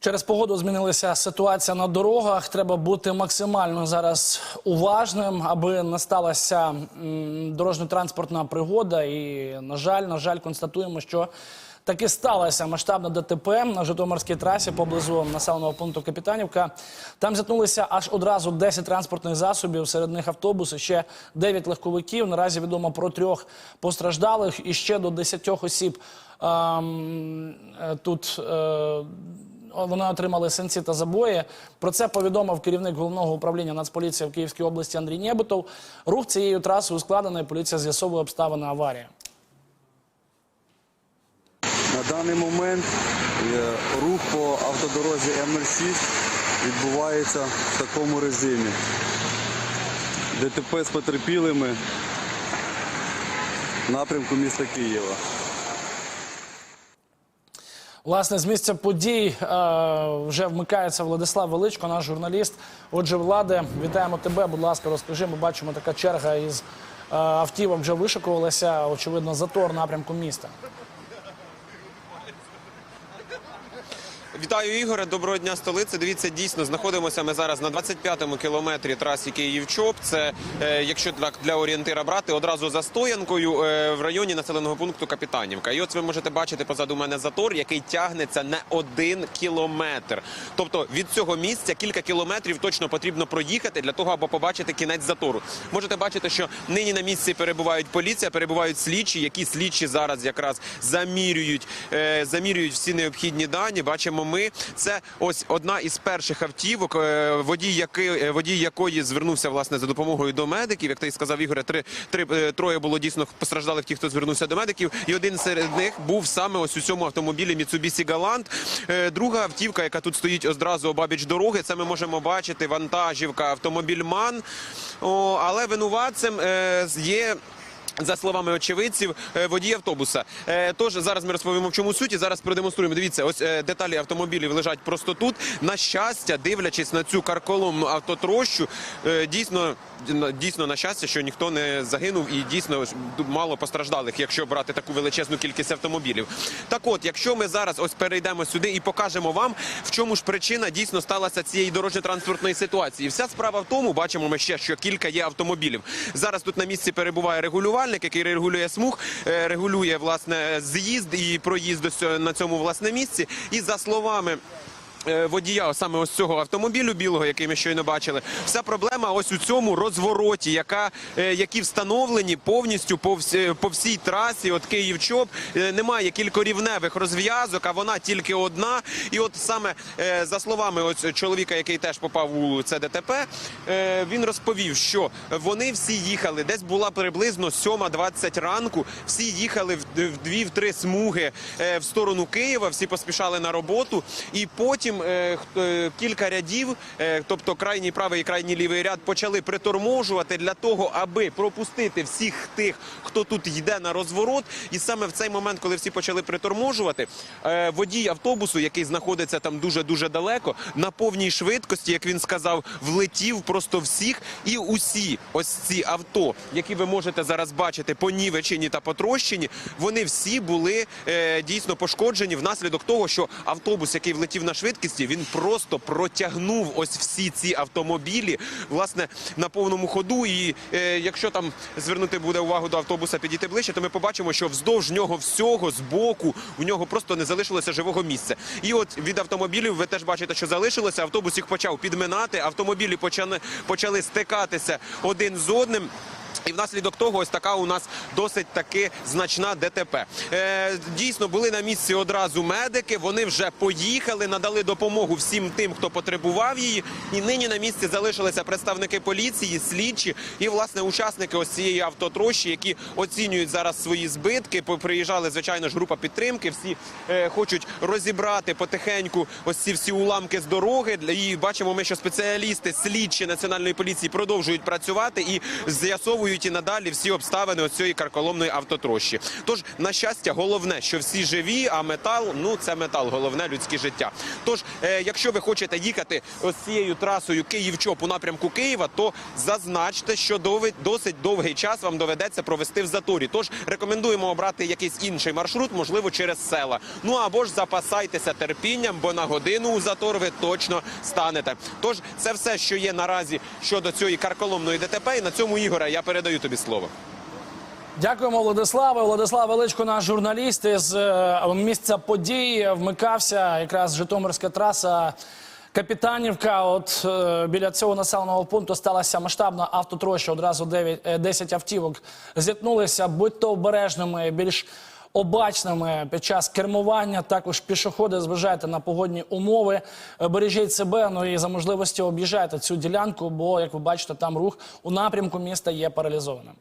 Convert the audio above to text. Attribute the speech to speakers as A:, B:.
A: Через погоду змінилася ситуація на дорогах. Треба бути максимально зараз уважним, аби не сталася дорожньо-транспортна пригода. І, на жаль, на жаль, констатуємо, що таки сталося масштабне ДТП на Житомирській трасі поблизу населеного пункту Капітанівка. Там зіткнулися аж одразу 10 транспортних засобів, серед них автобуси, ще 9 легковиків. Наразі відомо про трьох постраждалих і ще до 10 осіб. ем, тут е, вони отримали синці та забої. Про це повідомив керівник головного управління Нацполіції в Київській області Андрій Нєбутов. Рух цією трасою ускладений. Поліція з'ясовує обставини аварії.
B: На даний момент е, рух по автодорозі М06 відбувається в такому режимі. ДТП з потерпілими в напрямку міста Києва.
A: Власне, з місця подій е, вже вмикається Владислав Величко, наш журналіст. Отже, влади, вітаємо тебе. Будь ласка, розкажи. Ми бачимо, така черга із е, автівок вже вишикувалася. Очевидно, затор напрямку міста.
C: Вітаю Ігоре, доброго дня столиці. Дивіться, дійсно знаходимося ми зараз на 25-му кілометрі траси Київ-Чоп. Це е, якщо так для орієнтира брати, одразу за стоянкою е, в районі населеного пункту Капітанівка. І от ви можете бачити позаду мене затор, який тягнеться не один кілометр. Тобто від цього місця кілька кілометрів точно потрібно проїхати для того, аби побачити кінець затору. Можете бачити, що нині на місці перебувають поліція, перебувають слідчі, які слідчі зараз якраз замірюють, е, замірюють всі необхідні дані. Бачимо, ми це ось одна із перших автівок, е, водій, який, е, водій якої звернувся власне за допомогою до медиків. Як ти сказав, Ігоре, три, три е, троє було дійсно постраждалих ті, хто звернувся до медиків, і один серед них був саме ось у цьому автомобілі Mitsubishi Galant. Друга автівка, яка тут стоїть одразу обабіч дороги, це ми можемо бачити вантажівка автомобіль МАН. О, але винуватцем є. За словами очевидців, е, водій автобуса. Е, Тож зараз ми розповімо в чому суть і зараз продемонструємо. Дивіться, ось е, деталі автомобілів лежать просто тут. На щастя, дивлячись на цю карколомну автотрощу, дійсно дійсно на щастя, що ніхто не загинув і дійсно мало постраждалих, якщо брати таку величезну кількість автомобілів. Так, от, якщо ми зараз ось перейдемо сюди і покажемо вам, в чому ж причина дійсно сталася цієї дорожньо-транспортної ситуації. Вся справа в тому, бачимо ми ще, що кілька є автомобілів. Зараз тут на місці перебуває регулювальник, який регулює смуг, е, регулює власне з'їзд і проїзд до на цьому власне місці. І за словами. Е, Водія саме ось цього автомобілю білого, який ми щойно бачили, вся проблема ось у цьому розвороті, яка е, які встановлені повністю по всі, по всій трасі. От Київ-Чоп Е, немає кількорівневих розв'язок, а вона тільки одна. І от саме е, за словами ось чоловіка, який теж попав у це ДТП, е, він розповів, що вони всі їхали. Десь була приблизно 7.20 ранку. Всі їхали в в дві в три смуги е, в сторону Києва. Всі поспішали на роботу, і потім хто- е, кілька рядів, е, тобто крайній правий і крайній лівий ряд, почали приторможувати для того, аби пропустити всіх тих, хто тут йде на розворот. І саме в цей момент, коли всі почали приторможувати, е, водій автобусу, який знаходиться там дуже дуже далеко, на повній швидкості, як він сказав, влетів просто всіх, і усі ось ці авто, які ви можете зараз бачити, понівечені та потрощені, вони всі були дійсно пошкоджені внаслідок того, що автобус, який влетів на швидкості, він просто протягнув ось всі ці автомобілі, власне, на повному ходу. І е, якщо там звернути буде увагу до автобуса, підійти ближче, то ми побачимо, що вздовж нього всього з боку у нього просто не залишилося живого місця. І от від автомобілів ви теж бачите, що залишилося. Автобус їх почав підминати. Автомобілі почали, почали стикатися один з одним. І внаслідок того, ось така у нас досить таки значна ДТП. Е, дійсно, були на місці одразу медики. Вони вже поїхали, надали допомогу всім тим, хто потребував її. І нині на місці залишилися представники поліції, слідчі і власне учасники ось цієї автотрощі, які оцінюють зараз свої збитки. Приїжджали звичайно ж група підтримки. Всі е, хочуть розібрати потихеньку ось ці всі уламки з дороги. І бачимо, ми що спеціалісти, слідчі національної поліції продовжують працювати і з'ясовують. Враховують і надалі всі обставини ось цієї карколомної автотрощі. Тож, на щастя, головне, що всі живі, а метал ну це метал, головне людське життя. Тож, е, якщо ви хочете їхати ось цією трасою Київ-Чоп у напрямку Києва, то зазначте, що досить довгий час вам доведеться провести в заторі. Тож рекомендуємо обрати якийсь інший маршрут, можливо, через села. Ну або ж запасайтеся терпінням, бо на годину у затор ви точно станете. Тож це все, що є наразі щодо цієї карколомної ДТП. І на цьому Ігоре я передаю тобі слово.
A: Дякуємо, Владиславе. Владислав Величко, наш журналіст із е, місця події, вмикався якраз Житомирська траса. Капітанівка, от е, біля цього населеного пункту сталася масштабна автотроща. Одразу 9, е, 10 автівок зіткнулися. Будьте обережними, більш обачними під час кермування. Також пішоходи зважайте на погодні умови. Е, Бережіть себе. Ну і за можливості об'їжджайте цю ділянку, бо як ви бачите, там рух у напрямку міста є паралізованим.